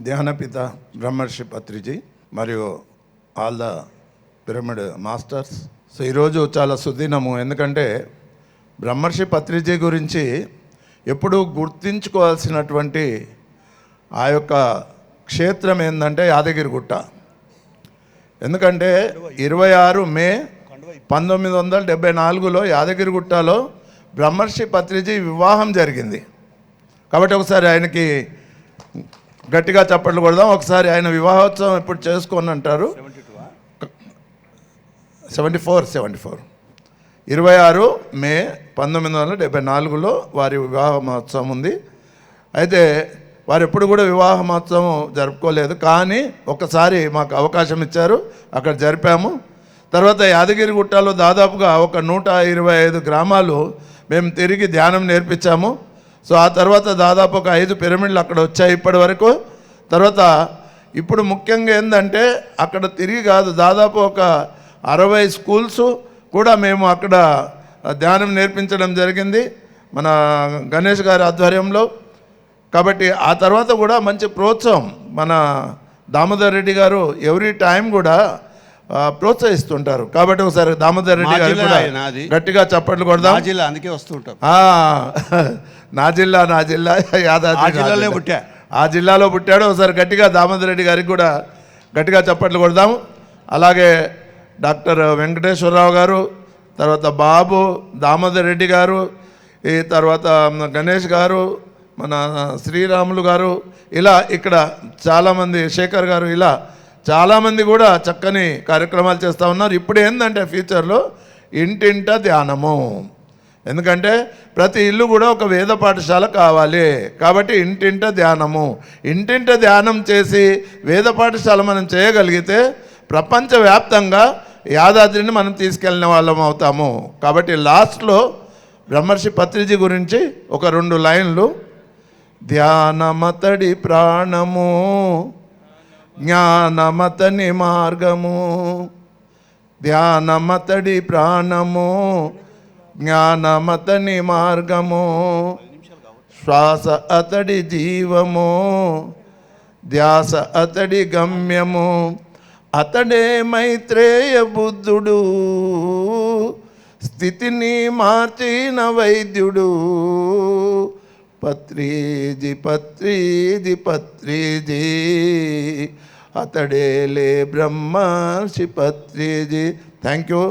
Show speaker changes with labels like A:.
A: ధ్యానపిత బ్రహ్మర్షి పత్రిజీ మరియు all the pyramid masters. So ఈరోజు చాలా సుదినము. ఎందుకంటే బ్రహ్మర్షి పత్రిజీ గురించి ఎప్పుడూ గుర్తించుకోవాల్సినటువంటి ఆ యొక్క క్షేత్రం ఏంటంటే యాదగిరిగుట్ట. ఎందుకంటే ఇరవై ఆరు మే పంతొమ్మిది వందల డెబ్బై నాలుగులో యాదగిరిగుట్టలో బ్రహ్మర్షి పత్రిజీ వివాహం జరిగింది. కాబట్టి ఒకసారి ఆయనకి గట్టిగా చప్పట్లు కొడదాం. ఒకసారి ఆయన వివాహోత్సవం ఎప్పుడు చేసుకోను అంటారు? Seventy four seventy four. ఇరవై ఆరు మే పంతొమ్మిది వందల డెబ్బై నాలుగులో వారి వివాహ మహోత్సవం ఉంది. అయితే వారు ఎప్పుడు కూడా వివాహ మహోత్సవం జరుపుకోలేదు. కానీ ఒకసారి మాకు అవకాశం ఇచ్చారు. అక్కడ జరిపాము. తర్వాత యాదగిరి గుట్టలో దాదాపుగా ఒక నూట ఇరవై ఐదు గ్రామాలు మేము తిరిగి ధ్యానం నేర్పించాము. సో ఆ తర్వాత దాదాపు ఒక ఐదు పిరమిడ్లు అక్కడ వచ్చాయి ఇప్పటి వరకు. తర్వాత ఇప్పుడు ముఖ్యంగా ఏంటంటే అక్కడ తిరిగి కాదు దాదాపు ఒక అరవై స్కూల్స్ కూడా మేము అక్కడ ధ్యానం నేర్పించడం జరిగింది మన గణేష్ గారి ఆధ్వర్యంలో. కాబట్టి ఆ తర్వాత కూడా మంచి ప్రోత్సాహం మన దామోదర్ రెడ్డి గారు ఎవ్రీ టైం కూడా ప్రోత్సహిస్తుంటారు కాబట్టి ఒకసారి దామోదర్ రెడ్డి గారు కూడా. గట్టిగా చప్పట్లు కొడదాం
B: జిల్లా అందుకే వస్తుంటాం
A: నా జిల్లా నా జిల్లా యాదాద్రి
B: జిల్లాలో
A: జిల్లా.
B: పుట్టా.
A: ఆ జిల్లాలో పుట్టాడు ఒకసారి గట్టిగా దామోదర్ రెడ్డి గారికి కూడా గట్టిగా చప్పట్లు కొడదాం అలాగే డాక్టర్ వెంకటేశ్వరరావు గారు తర్వాత బాబు దామోదర్ రెడ్డి గారు ఈ తర్వాత గణేష్ గారు మన శ్రీరాములు గారు ఇలా ఇక్కడ చాలామంది శేఖర్ గారు ఇలా చాలామంది కూడా చక్కని కార్యక్రమాలు చేస్తూ ఉన్నారు. ఇప్పుడు ఏంటంటే ఫ్యూచర్లో ఇంటింట ధ్యానము. ఎందుకంటే ప్రతి ఇల్లు కూడా ఒక వేద పాఠశాల కావాలి. కాబట్టి ఇంటింట ధ్యానము. ఇంటింట ధ్యానం చేసి వేద పాఠశాల మనం చేయగలిగితే ప్రపంచవ్యాప్తంగా యాదాద్రిని మనం తీసుకెళ్ళిన వాళ్ళం అవుతాము. కాబట్టి లాస్ట్లో బ్రహ్మర్షి పత్రిజీ గురించి ఒక రెండు లైన్లు. ధ్యానమతడి ప్రాణము. జ్ఞానమతని మార్గము ధ్యానమతడి ప్రాణము జ్ఞానమతని మార్గము శ్వాస అతడి జీవము ధ్యాస అతడి గమ్యము అతడే మైత్రేయ బుద్ధుడు స్థితిని మార్చిన వైద్యుడు పత్రీజి పత్రీజి పత్రీజి అతడేలే బ్రహ్మర్షి పత్రీజి థ్యాంక్ యూ